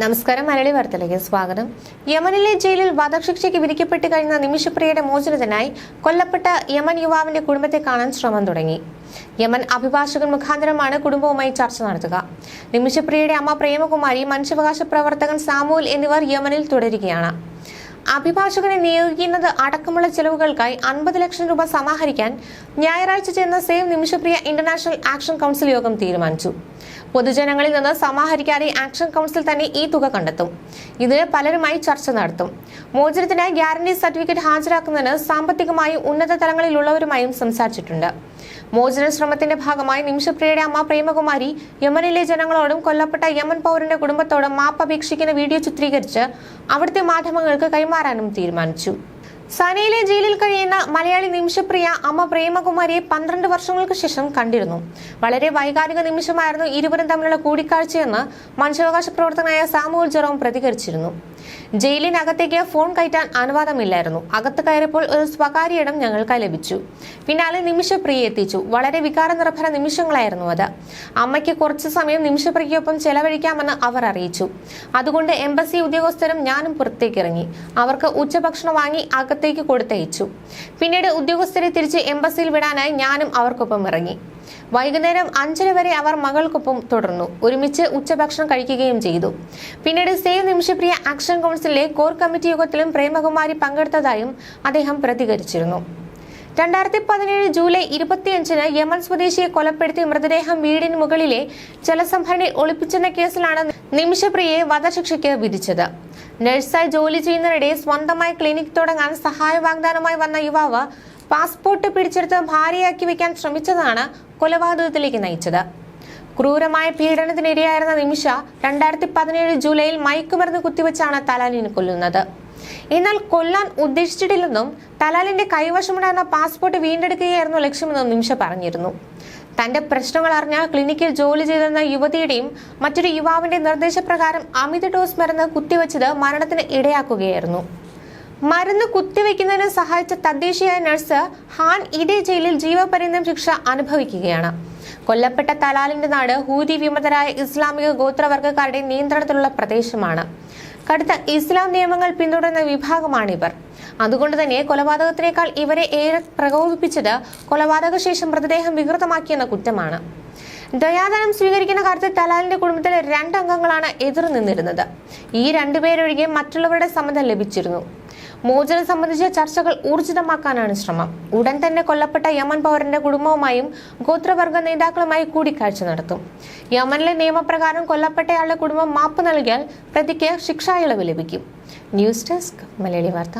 നമസ്കാരം മലയാളി വാർത്തയിലേക്ക് സ്വാഗതം. യമനിലെ ജയിലിൽ വധശിക്ഷയ്ക്ക് വിധിക്കപ്പെട്ട് കഴിഞ്ഞ നിമിഷപ്രിയയുടെ മോചനത്തിനായി കൊല്ലപ്പെട്ട യമൻ യുവാവിന്റെ കുടുംബത്തെ കാണാൻ ശ്രമം തുടങ്ങി. യമൻ അഭിഭാഷകൻ മുഖാന്തരമാണ് കുടുംബവുമായി ചർച്ച നടത്തുക. നിമിഷപ്രിയയുടെ അമ്മ പ്രേമകുമാരി മനുഷ്യാവകാശ പ്രവർത്തകൻ സാമുൽ എന്നിവർ യമനിൽ തുടരുകയാണ്. അഭിഭാഷകനെ നിയോഗിക്കുന്നത് അടക്കമുള്ള ചെലവുകൾക്കായി അൻപത് ലക്ഷം രൂപ സമാഹരിക്കാൻ ഞായറാഴ്ച ചേർന്ന save Nimishapriya international action council യോഗം തീരുമാനിച്ചു. പൊതുജനങ്ങളിൽ നിന്ന് സമാഹരിക്കാതെ ആക്ഷൻ കൗൺസിൽ തന്നെ ഈ തുക കണ്ടെത്തും. ഇതിന് പലരുമായി ചർച്ച നടത്തും. മോചനത്തിനായി ഗ്യാരണ്ടി സർട്ടിഫിക്കറ്റ് ഹാജരാക്കുന്നതിന് സാമ്പത്തികമായി ഉന്നത തലങ്ങളിലുള്ളവരുമായും സംസാരിച്ചിട്ടുണ്ട്. മോചന ശ്രമത്തിന്റെ ഭാഗമായി നിമിഷപ്രിയയുടെ അമ്മ പ്രേമകുമാരി യമനിലെ ജനങ്ങളോടും കൊല്ലപ്പെട്ട യമൻ പൗരന്റെ കുടുംബത്തോടും മാപ്പ് അപേക്ഷിക്കുന്ന വീഡിയോ ചിത്രീകരിച്ച് അവിടുത്തെ മാധ്യമങ്ങൾക്ക് കൈമാറാനും തീരുമാനിച്ചു. സനയിലെ ജയിലിൽ കഴിയുന്ന മലയാളി നിമിഷപ്രിയ അമ്മ പ്രേമകുമാരിയെ പന്ത്രണ്ട് വർഷങ്ങൾക്ക് ശേഷം കണ്ടിരുന്നു. വളരെ വൈകാരിക നിമിഷമായിരുന്നു ഇരുവരും തമ്മിലുള്ള കൂടിക്കാഴ്ചയെന്ന് മനുഷ്യാവകാശ പ്രവർത്തകനായ സാമുവൽ ജെറോം പ്രതികരിച്ചിരുന്നു. ജയിലിനകത്തേക്ക് ഫോൺ കയറ്റാൻ അനുവാദമില്ലായിരുന്നു. അകത്ത് കയറിയപ്പോൾ ഒരു സ്വകാര്യ ഇടം ഞങ്ങൾക്ക് ലഭിച്ചു. പിന്നാലെ നിമിഷപ്രിയ എത്തിച്ചു. വളരെ വികാര നിർഭര നിമിഷങ്ങളായിരുന്നു അത്. അമ്മയ്ക്ക് കുറച്ച് സമയം നിമിഷപ്രിയക്കൊപ്പം ചെലവഴിക്കാമെന്ന് അവർ അറിയിച്ചു. അതുകൊണ്ട് എംബസി ഉദ്യോഗസ്ഥരും ഞാനും പുറത്തേക്കിറങ്ങി. അവർക്ക് ഉച്ചഭക്ഷണം വാങ്ങി അകത്തേക്ക് കൊടുത്തയച്ചു. പിന്നീട് ഉദ്യോഗസ്ഥരെ തിരിച്ച് എംബസിയിൽ വിടാനായി ഞാനും അവർക്കൊപ്പം ഇറങ്ങി. വൈകുന്നേരം അഞ്ചര വരെ അവർ മകൾക്കൊപ്പം തുടർന്നു. ഒരുമിച്ച് ഉച്ചഭക്ഷണം കഴിക്കുകയും ചെയ്തു. പിന്നീട് സേവ് നിമിഷപ്രിയ ആക്ഷൻ കൗൺസിലിലെ കോർ കമ്മിറ്റി യോഗത്തിലും പ്രേമകുമാരി പങ്കെടുത്തതായും അദ്ദേഹം പ്രതികരിച്ചിരുന്നു. രണ്ടായിരത്തി പതിനേഴ് ജൂലൈ ഇരുപത്തിയഞ്ചിന് യമൻ സ്വദേശിയെ കൊലപ്പെടുത്തി മൃതദേഹം വീടിന് മുകളിലെ ജലസംഭരണി ഒളിപ്പിച്ചെന്ന കേസിലാണ് നിമിഷപ്രിയയെ വധശിക്ഷയ്ക്ക് വിധിച്ചത്. നഴ്സായി ജോലി ചെയ്യുന്നതിനിടെ സ്വന്തമായി ക്ലിനിക് തുടങ്ങാൻ സഹായ വാഗ്ദാനമായി വന്ന യുവാവ് പാസ്പോർട്ട് പിടിച്ചെടുത്ത് ഭാര്യയാക്കി വെക്കാൻ ശ്രമിച്ചതാണ് കൊലപാതകത്തിലേക്ക് നയിച്ചത്. ക്രൂരമായ പീഡനത്തിനിരയായിരുന്ന നിമിഷ രണ്ടായിരത്തി പതിനേഴ് ജൂലൈയിൽ മയക്കുമരുന്ന് കുത്തിവെച്ചാണ് തലാലിനെ കൊല്ലുന്നത്. എന്നാൽ കൊല്ലാൻ ഉദ്ദേശിച്ചിട്ടില്ലെന്നും തലാലിന്റെ കൈവശമുണ്ടായിരുന്ന പാസ്പോർട്ട് വീണ്ടെടുക്കുകയായിരുന്നു ലക്ഷ്യമെന്നും നിമിഷ പറഞ്ഞിരുന്നു. തന്റെ പ്രശ്നങ്ങൾ അറിഞ്ഞ ക്ലിനിക്കിൽ ജോലി ചെയ്തിരുന്ന യുവതിയുടെയും മറ്റൊരു യുവാവിന്റെ നിർദ്ദേശപ്രകാരം അമിത ഡോസ് മരുന്ന് കുത്തിവെച്ചത് മരണത്തിന് ഇടയാക്കുകയായിരുന്നു. മരുന്ന് കുത്തിവെക്കുന്നതിന് സഹായിച്ച തദ്ദേശീയ നഴ്സ് ഹാൻ ഇതേ ജയിലിൽ ജീവപര്യന്തം ശിക്ഷ അനുഭവിക്കുകയാണ്. കൊല്ലപ്പെട്ട തലാലിന്റെ നാട് ഹൂതി വിമതരായ ഇസ്ലാമിക ഗോത്രവർഗക്കാരുടെ നിയന്ത്രണത്തിലുള്ള പ്രദേശമാണ്. കടുത്ത ഇസ്ലാം നിയമങ്ങൾ പിന്തുടരുന്ന വിഭാഗമാണിവർ. അതുകൊണ്ട് തന്നെ കൊലപാതകത്തിനേക്കാൾ ഇവരെ ഏറെ പ്രകോപിപ്പിച്ചത് കൊലപാതക ശേഷം മൃതദേഹം വികൃതമാക്കിയെന്ന കുറ്റമാണ്. ദയാദാനം സ്വീകരിക്കുന്ന കാര്യത്തിൽ തലാലിന്റെ കുടുംബത്തിലെ രണ്ടംഗങ്ങളാണ് എതിർ നിന്നിരുന്നത്. ഈ രണ്ടുപേരൊഴികെ മറ്റുള്ളവരുടെ സമ്മതം ലഭിച്ചിരുന്നു. മോചനം സംബന്ധിച്ച ചർച്ചകൾ ഊർജിതമാക്കാനാണ് ശ്രമം. ഉടൻ തന്നെ കൊല്ലപ്പെട്ട യമൻ പൗരന്റെ കുടുംബവുമായും ഗോത്രവർഗ നേതാക്കളുമായി കൂടിക്കാഴ്ച നടത്തും. യമനിലെ നിയമപ്രകാരം കൊല്ലപ്പെട്ടയാളുടെ കുടുംബം മാപ്പ് നൽകിയാൽ പ്രതിക്ക് ശിക്ഷാ ഇളവ് ലഭിക്കും. ന്യൂസ് ഡെസ്ക് മലയാളി വാർത്ത.